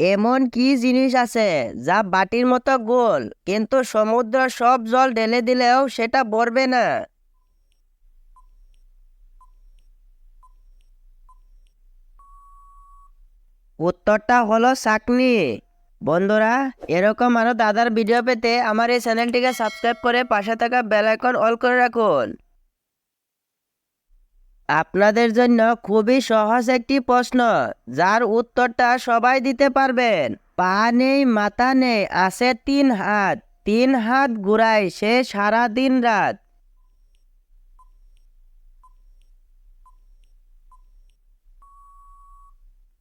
এমন কি জিনিস আছে যা বাটির মতো গোল, কিন্তু সমুদ্র সব জল ঢেলে দিলেও সেটা ভরবে না? উত্তরটা হলো চাকনি। বন্ধুরা, এরকম আরও দাদার ভিডিও পেতে আমার এই চ্যানেলটিকে সাবস্ক্রাইব করে পাশে থাকা বেল আইকন অল করে রাখুন। আপনাদের জন্য খুবই সহজ একটি প্রশ্ন, যার উত্তরটা সবাই দিতে পারবেন। পা নেই, মাথা নেই, আছে তিন হাত। তিন হাত ঘুরায় সে সারা দিন রাত।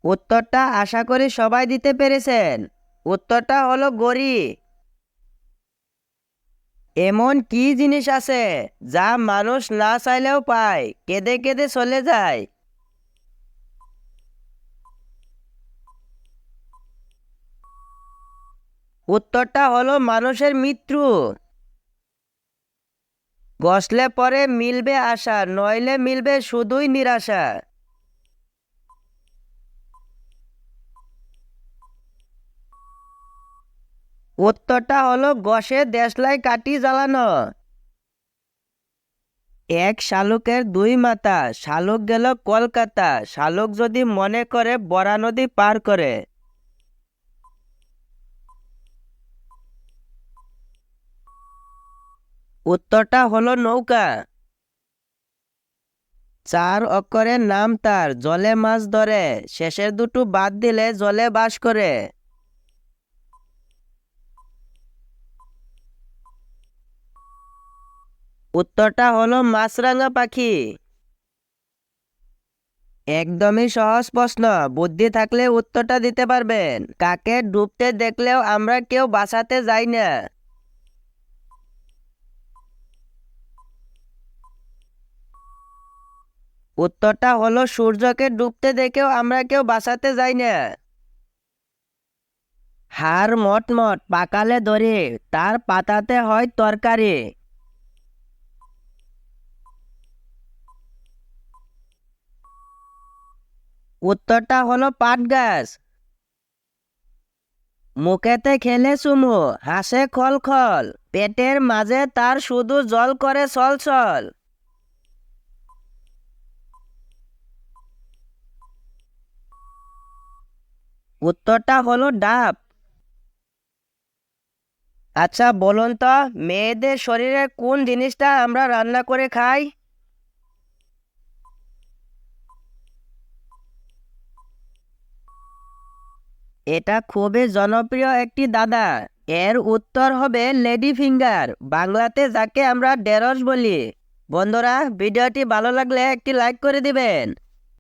উত্তরটা আশা করি সবাই দিতে পেরেছেন। উত্তরটা হলো গড়ি এমন কি জিনিস আছে যা মানুষ না চাইলেও পায়? কেঁদে কেঁদে চলে যায়। উত্তরটা হলো মানুষের মৃত্যু। গসলে পরে মিলবে আশা, নইলে মিলবে শুধুই নিরাশা। উত্তরটা হলো গসে দেশলাই কাটি জ্বালানো। এক শালুকের দুই মাথা, শালুক গেল কলকাতা, শালুক যদি মনে করে বরা নদী পার করে। উত্তরটা হলো নৌকা। চার অক্ষরের নাম তার, জলে মাছ ধরে, শেষের দুটো বাদ দিলে জলে বাস করে। উত্তরটা হলো মাছরাঙা পাখি। একদমই সহজ প্রশ্ন, বুদ্ধি থাকলে উত্তরটা দিতে পারবেন। কাকে ডুবতে দেখলেও আমরা কেউ বাঁচাতে যাই না। উত্তরটা হলো, সূর্যকে ডুবতে দেখেও আমরা কেউ বাঁচাতে যাই না। হাড় মটমট, পাকালে ধরে তার পাতাতে হয় তরকারি। উত্তরটা হলো পাট গাছ। মুখেতে খেলে চুমু, হাসে খল খল পেটের মাঝে তার শুধু জল করে চল উত্তরটা হলো ডাব। আচ্ছা বলুন তো, মেয়েদের শরীরে কোন জিনিসটা আমরা রান্না করে খাই? এটা খুবই জনপ্রিয় একটি দাদা। এর উত্তর হবে লেডি ফিঙ্গার। বাংলাতে যাকে আমরা ডেরস বলি। বন্ধুরা, ভিডিওটি ভালো লাগলে একটি লাইক করে দিবেন।